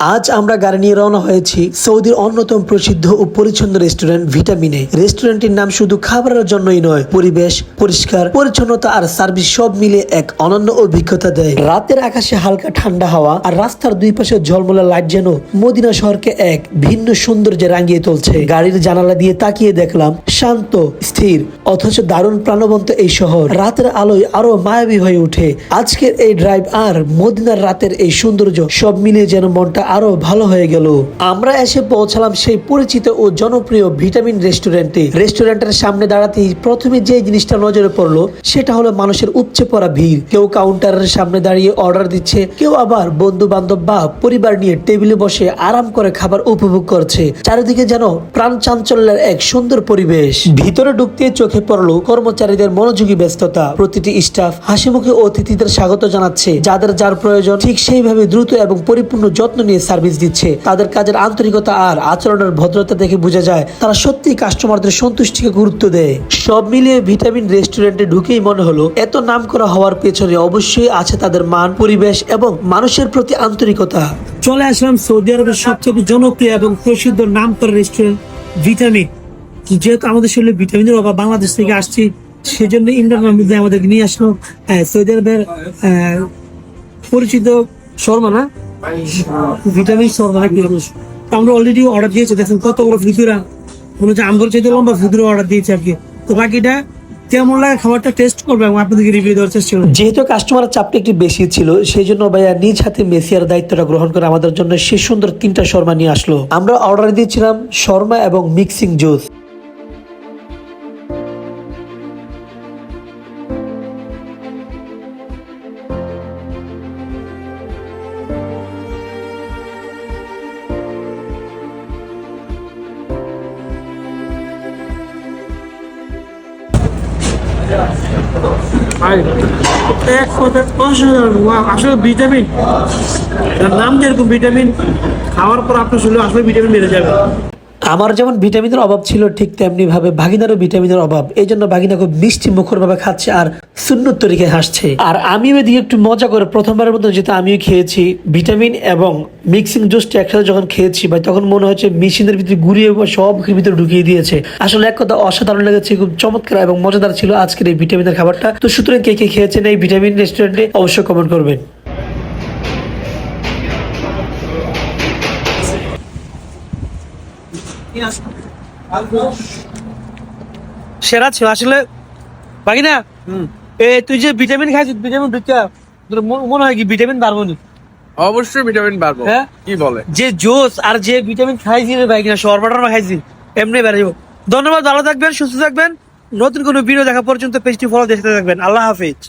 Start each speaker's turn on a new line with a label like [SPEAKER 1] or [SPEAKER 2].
[SPEAKER 1] আজ আমরা গাড়ি নিয়ে রওনা হয়েছি সৌদির অন্যতম প্রসিদ্ধ ও পরিচ্ছন্ন রেস্টুরেন্ট ভিটামিনে রেস্টুরেন্টটির নাম শুধু খাবারের জন্যই নয়, পরিবেশ, পরিষ্কার, পরিচ্ছন্নতা আর সার্ভিস সব মিলে এক অনন্য অভিজ্ঞতা দেয়। রাতের আকাশে হালকা ঠান্ডা হাওয়া আর রাস্তার দুই পাশে ঝলমলে লাইট যেন মদিনা শহরকে এক ভিন্ন সৌন্দর্যে রাঙিয়ে তুলছে। গাড়ির জানালা দিয়ে তাকিয়ে দেখলাম শান্ত, স্থির, অথচ দারুণ প্রাণবন্ত এই শহর। রাতের আলোয় আরও মায়াবী হয়ে ওঠে। আজকের এই ড্রাইভ আর মদিনার রাতের এই সৌন্দর্য সব মিলিয়ে যেন মনটা আরও ভালো হয়ে গেল। আমরা এসে পৌঁছালাম সেই পরিচিত ও জনপ্রিয় ভিটামিন রেস্টুরেন্টে। রেস্টুরেন্টের সামনে দাঁড়াতেই প্রথমে যে জিনিসটা নজরে পড়ল, সেটা হলো মানুষের উপচে পড়া ভিড়। কেউ কাউন্টারের সামনে দাঁড়িয়ে অর্ডার দিচ্ছে, কেউ আবার বন্ধু বান্ধব বা পরিবার নিয়ে টেবিলে বসে আরাম করে খাবার উপভোগ করছে। চারিদিকে যেন প্রাণ চাঞ্চল্যের এক সুন্দর পরিবেশ। ভিতরে ঢুকতে চোখে পড়ল কর্মচারীদের মনোযোগী ব্যস্ততা। প্রতিটি স্টাফ হাসি মুখে অতিথিদের স্বাগত জানাচ্ছে, যাদের যার প্রয়োজন ঠিক সেইভাবে দ্রুত এবং পরিপূর্ণ যত্ন নিয়ে সার্ভিস দিচ্ছে। তাদের কাজের আন্তরিকতা আর আচরণের ভদ্রতা দেখে বোঝা যায়, তারা সত্যি কাস্টমারদের সন্তুষ্টিকে গুরুত্ব দেয়। সব মিলিয়ে ভিটামিন রেস্টুরেন্টে ঢুকেই মনে হলো, এত নাম করা হওয়ার পেছনে অবশ্যই আছে তাদের মান, পরিবেশ এবং মানুষের প্রতি আন্তরিকতা।
[SPEAKER 2] চলে আসলাম সৌদি আরবের সবচেয়ে জনপ্রিয় এবং প্রসিদ্ধ নাম করা রেস্টুরেন্ট, ভিটামিন। যেহেতু আমাদের শরীরে ভিটামিনের অভাব বাংলাদেশ থেকে আসছি, সেজন্য ইন্ডিয়ান মধ্যে আমাদেরকে নিয়ে আসলো। সৌদি আরবের পরিচিত শর্মা না? ভিটামিন নাকি তো আমরা অলরেডি অর্ডার দিয়েছি, দেখেন কত বড় ফিতুরা মনে হচ্ছে আমগর চাইতে লম্বা ফিতুরা অর্ডার দিয়েছি আর কি। তো বাকিটা কেমন লাগে খাবারটা টেস্ট করব এবং আপনাদেরকে রিভিউ দেওয়ার চেষ্টা করব
[SPEAKER 1] যেহেতু কাস্টমারের চাপটা একটু বেশি ছিল সেই জন্য ভাইয়া নিজ হাতে মেসিয়ার দায়িত্বটা গ্রহণ করে আমাদের জন্য সে সুন্দর তিনটা শর্মা নিয়ে আসলো। আমরা অর্ডার দিয়েছিলাম শর্মা এবং মিক্সিং জুস
[SPEAKER 2] এক আসলে ভিটামিন ভিটামিন? খাওয়ার পর আপনার শরীরে আসলে ভিটামিন বেড়ে যাবে।
[SPEAKER 1] আমার যেমন ভিটামিনের অভাব ছিল, ঠিক তেমনি ভাবে ভাগিনারও ভিটামিনের অভাব। এই জন্য ভাগিনা খুব মিষ্টি মুখর ভাবে খাচ্ছে আর সুন্নত তরিকে হাসছে। আর আমিও এদিকে একটু মজা করে প্রথমবারের মতো যেটা আমিও খেয়েছি, ভিটামিন এবং মিক্সিং জুসটা একসাথে যখন খেয়েছি, ভাই, তখন মনে হচ্ছে মেশিনের ভিতরে ঘুরিয়ে সব ভিতরে ঢুকিয়ে দিয়েছে। আসলে এক কথা, অসাধারণ লেগেছে, খুব চমৎকার এবং মজাদার ছিল আজকের এই ভিটামিনের খাবারটা। তো সুতরাং কে কে খেয়েছেন এই ভিটামিন রেস্টুরেন্টে অবশ্যই কমেন্ট করবেন।
[SPEAKER 2] সেরা ছিল। আসলে বাকি না এ তুই যে ভিটামিন খাইছিস ভিটামিন তোর মন- হয় কি ভিটামিন পারব নি?
[SPEAKER 3] অবশ্যই ভিটামিন পারব
[SPEAKER 2] হ্যাঁ?
[SPEAKER 3] কি বলে?
[SPEAKER 2] যে জোস আর যে ভিটামিন খাইছি রে ভাই কিনা শরবা টরবা খাইছি এমনি বেড়ে যাব। ধন্যবাদ ভালো থাকবেন সুস্থ থাকবেন। নতুন কোনো ভিডিও দেখা পর্যন্ত পেজটি ফলো দেখতে থাকবেন। আল্লাহ হাফিজ।